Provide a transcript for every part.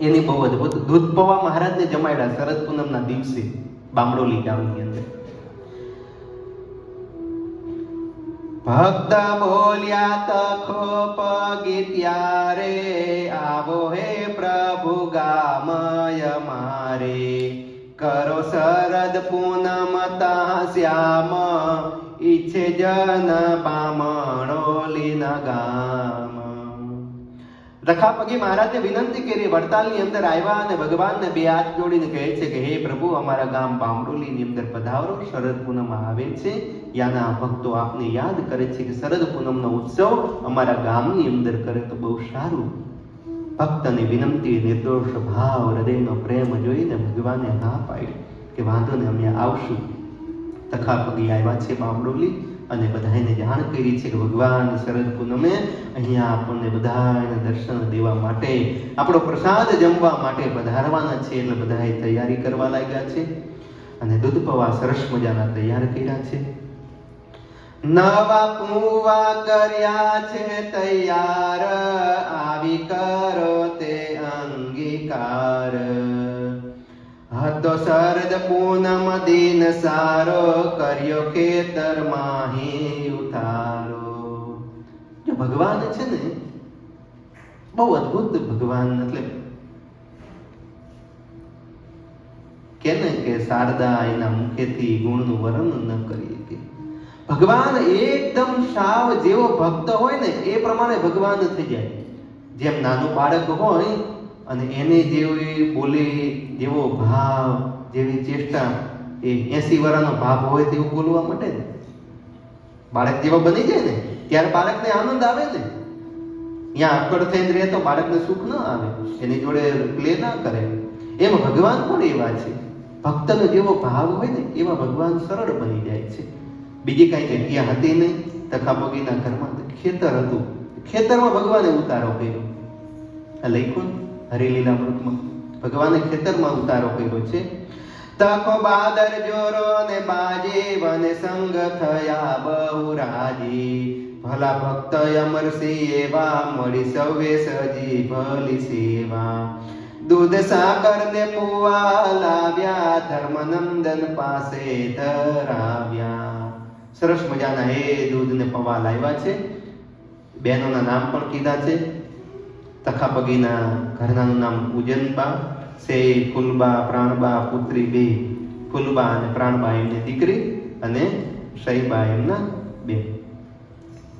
એની બહુ અદભુત દૂધ મહારાજને જમાડ્યા શરદ પૂનમના દિવસે બામડોલી ગામની અંદર. ભક્ત બોલ્યા તખો પગી ત્યારે આવો હે પ્રભુ ગામય મારે. કરો શરદ પૂનમ તા શ્યામ, ઈચ્છે જન બામણોલીના ગામ રખાપગી મહારાજે વિનંતી કરી, વડતાલની અંદર આવ્યા અને ભગવાનને બે હાથ જોડીને કહે છે કે, હે પ્રભુ, અમારા ગામ બામડોલીની અંદર પધારો. શરદ પૂનમ આવે છે. યાના ભક્તો આપને યાદ કરે છે કે શરદ પૂનમનો ઉત્સવ અમારા ગામની અંદર કરે તો બહુ સારું. ભક્તની વિનંતી, નિર્દોષ ભાવ, હૃદયનો પ્રેમ જોઈને ભગવાને હા પાડી કે વાંધો ને અમે આવશું. તખાપગી આવ્યા છે બામડોલી. અને બધાને જાણ કરી છે કે ભગવાન શરદ પૂનમે અહીંયા આપણને બધાને દર્શન દેવા માટે, આપણો પ્રસાદ જમવા માટે પધારવાના છે એટલે બધાએ તૈયારી કરવા લાગ્યા છે. અને દૂધ પવા સરસ મજાના તૈયાર કર્યા છે. નવા પૂવા કર્યા છે તૈયાર, આવી કરો તે અંગીકાર. હતો શરદ પૂનમ દિન સારો, કર્યો ખેતર માહી ઉતારો. જો ભગવાન છે ને, બહુ અદ્ભુત ભગવાન, એટલે કે ને કે શારદા એના મુખેથી ગુણનું વર્ણન ન કરી શકે ભગવાન એકદમ સાવ જેવો ભક્ત હોય ને, એ પ્રમાણે ભગવાન થઈ જાય. જેમ નાનું બાળક હોય અને એને જેવી બોલી, જેવો ભાવ, જેવી ચેષ્ટા એ એસી વર્ષનો ભાવ હોય તેવું બોલવા માટે ને બાળક જેવો બની જાય ને, ત્યારે બાળકને આનંદ આવે ને. ત્યાં અકડ થઈને રહે તો બાળકને સુખ ન આવે, એની જોડે પ્લે ના કરે. એમ ભગવાન પણ એવા છે. ભક્તનો જેવો ભાવ હોય ને, એવા ભગવાન સરળ બની જાય છે. બીજી કાંઈ જગ્યા હતી નહીં, તખાપગીના ઘરમાં ખેતર હતું. ખેતરમાં ભગવાને ઉતારો કર્યો. આ લખ્યું ને હરિલીલામૃતમાં ભગવાને ખેતરમાં ઉતારો કર્યો છે. તકો બાદર જોરો ને બાજે વન સંગ થયા બહુ રાજી. ભલા ભક્ત અમરસી એવા મળી સૌએ સજી ભલી સેવા. દૂધ સાકર ને પુવા લાવ્યા, ધર્મનંદન પાસે ધરાવ્યા. સરસ મજાના હે દૂધ ને પવા લાવ્યા છે. બહેનોના નામ પણ કીધા છે. તખાપગીના ઘરનાનું નામ ઉજનબા સે ફૂલબા પ્રાણબા પુત્રી બે ફૂલબા અને પ્રાણબા એમની દીકરી અને શહીબા એમના બે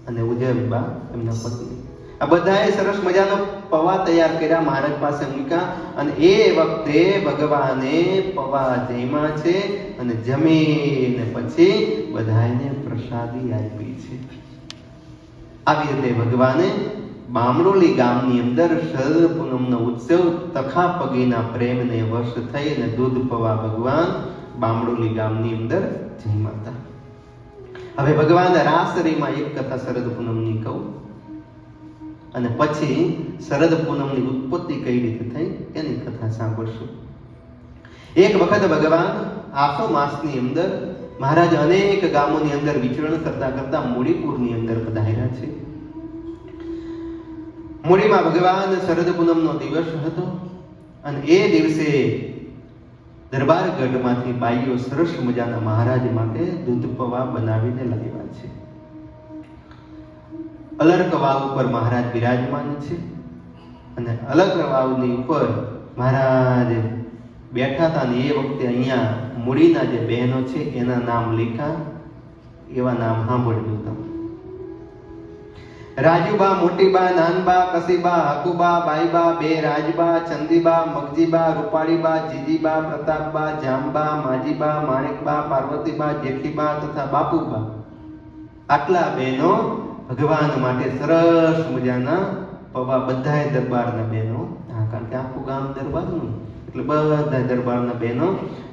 અને ઉજયબા એમના પત્ની આ બધાએ સરસ મજાનો પવા તૈયાર કર્યા મહારાજ પાસે મૂક્યા અને એ વખતે ભગવાને પવા જમ્યા છે અને જમીને પછી બધાને પ્રસાદી આપી છે આવી રીતે ભગવાને બામણોલી ગામની અંદર શરદ પૂનમનો ઉત્સવ તખા પગીના પ્રેમને વશ થઈ અને દૂધ પવા ભગવાન બામણોલી ગામની અંદર જમ્યા હતા. હવે ભગવાન રાસરીમાં એક કથા શરદ પૂનમની કહું. અને પછી શરદ પૂનમની ઉત્પત્તિ કઈ રીતે થઈ એની કથા સાંભળશું. એક વખત ભગવાન આસો માસની અંદર મહારાજ અનેક ગામોની અંદર વિચરણ કરતા કરતા મૂડીપુરની અંદર પધાર્યા છે. મૂડીમાં ભગવાન શરદ પૂનમનો દિવસ હતો અને એ દિવસે દરબાર ગઢમાંથી બાઈઓ સરસ મજાના મહારાજ માટે દૂધ પવા બનાવીને લાવ્યા છે. અલર્ક ઉપર મહારાજ બિરાજમાન છે અને અલગ વાવની ઉપર મહારાજ બેઠા હતા ને એ વખતે અહીંયા મૂડીના જે બહેનો છે એના નામ લેખા, એવા નામ સાંભળ્યું તમે રાજુબા, મોટીબા, નાનબા, કસીબા, હકુબા, બાઈબા, બે રાજબા, ચંદીબા, મગજીબા, રૂપાળીબા, જીજીબા, પ્રતાપબા જામબા માજીબા, માણેકબા, પાર્વતીબા, જેઠીબા તથા બાપુબા. આટલા બહેનો ભગવાન માટે સરસ મજાના પવા બધાએ દરબારના બહેનો. કારણ કે આખું ગામ દરબારનું. એટલે બધા દરબારના બહેનો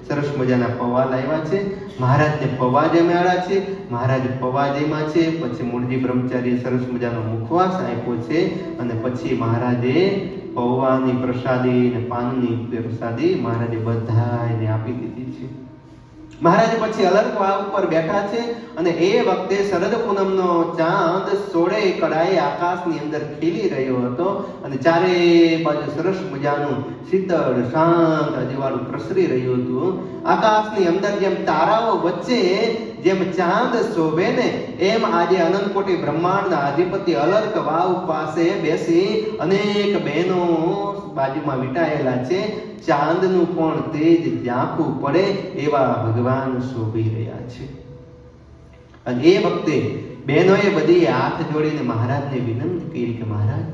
સરસ મજાના પવા લાવ્યા છે. મહારાજને પવા જમાડ્યા છે. મહારાજ પવા જમ્યા છે. પછી મૂળજી બ્રહ્મચારીએ સરસ મજાનો મુખવાસ આપ્યો છે અને પછી મહારાજે પૌવાની પ્રસાદી અને પાનની પ્રસાદી મહારાજે બધાને આપી દીધી છે. મહારાજ પછી અલગ વાવ ઉપર બેઠા છે અને એ વખતે શરદ પૂનમનો ચાંદ સોળે કળાએ આકાશની અંદર ખીલી રહ્યો હતો અને ચારે બાજુ સરસ મજાનું શીતળ, શાંત અજવાળું પ્રસરી રહ્યું હતું. આકાશની અંદર જેમ તારાઓ વચ્ચે જેમ ચાંદ શોભે ને, એમ આજે અનંત કોટી બ્રહ્માંડના અધિપતિ અલર્ક વાવ પાસે બેસી અનેક બહેનો બાજુમાં વિટાયેલા છે. ચાંદનું પણ તેજ ઝાંખું પડે એવા ભગવાન શોભી રહ્યા છે. અને એ વખતે બહેનોએ બધી હાથ જોડીને મહારાજને વિનંતી કરી કે મહારાજ,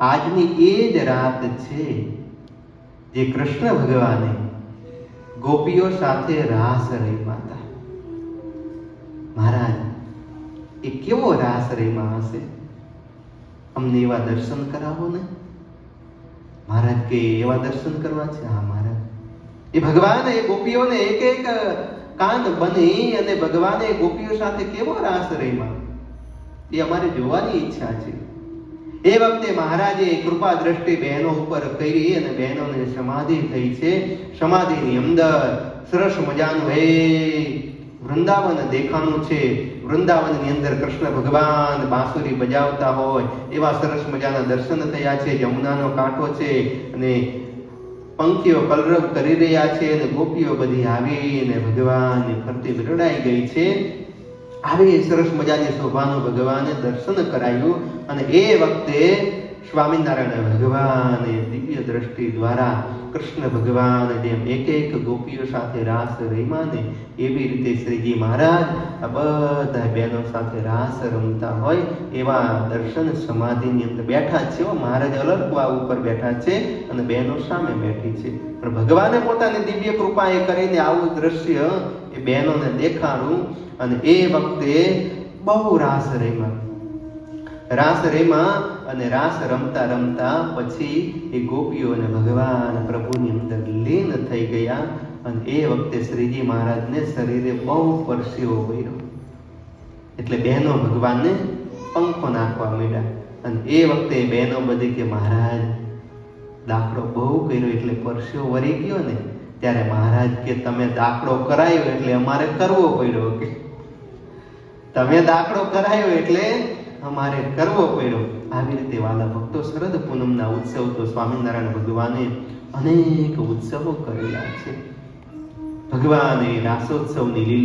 આજની એ જ રાત છે જે કૃષ્ણ ભગવાને ગોપીઓ સાથે રાસ રમ્યા મહારાજ, એ કેવો રાસ રમ્યા હશે? અમને એવા દર્શન કરાવો ને. મહારાજ કે, એવા દર્શન કરવા છે? હા, મહારાજ. એ ભગવાન, એ ગોપીઓને એક એક કાન બની અને ભગવાને ગોપીઓ સાથે કેવો રાસ રમ્યા? એ અમારે જોવાની ઈચ્છા છે. એ વખતે મહારાજે કૃપા દ્રષ્ટિ બહેનો ઉપર કરી અને બહેનોને સમાધિ થઈ છે. સમાધિની અંદર સરસ મજાનું હે વૃંદાવન દેખાણું છે. વૃંદાવનની અંદર કૃષ્ણ ભગવાન બાંસુરી બજાવતા હોય એવા સરસ મજાના દર્શન થયા છે. જમુનાનો કાંઠો છે અને પંખીઓ કલરવ કરી રહ્યા છે અને ગોપીઓ બધી આવીને ભગવાનની ફરતી વિરડાઈ ગઈ છે. આવી સરસ મજાની શોભાનું ભગવાને દર્શન કરાયું અને એ વખતે સ્વામિનારાયણ ભગવાને દિવ્ય દ્રષ્ટિ દ્વારા કૃષ્ણ ભગવાન જેમ એક એક ગોપીઓ સાથે રાસ રમ્યા ને એવી રીતે શ્રીજી મહારાજ આ બધા બહેનો સાથે રાસ રમતા હોય એવા દર્શન સમાધિની અંદર બેઠા છે મહારાજ અલગ વાવ ઉપર બેઠા છે અને બહેનો સામે બેઠી છે. પણ ભગવાને પોતાની દિવ્ય કૃપા એ કરીને આવું દ્રશ્ય એ બહેનોને દેખાડું અને એ વખતે બહુ રાસ રમ્યા. રાસ રેમા અને રાસ રમતા રમતા પછી એ ગોપીઓ અને ભગવાન પ્રભુની અંદર લીન થઈ ગયા અને એ વખતે શ્રીજી મહારાજને શરીરે બહુ પરસ્યો કર્યો એટલે બહેનો ભગવાનને પંખો નાખવા માંડ્યા અને એ વખતે બહેનો બધી કે મહારાજ, દાખલો બહુ કર્યો એટલે પરસ્યો વરી ગયો ને. ત્યારે મહારાજ કે, તમે દાખલો કરાયો એટલે અમારે કરવો પડ્યો કે. તમે દાખલો કરાયો એટલે અમારે કરવો પડ્યો. આવી રીતે વાલા ભક્તો શરદ પૂનમના ઉત્સવ તો સ્વામિનારાયણ ભગવાને અનેક ઉત્સવો કરેલા છે. ભગવાને રાસોત્સવની લીલા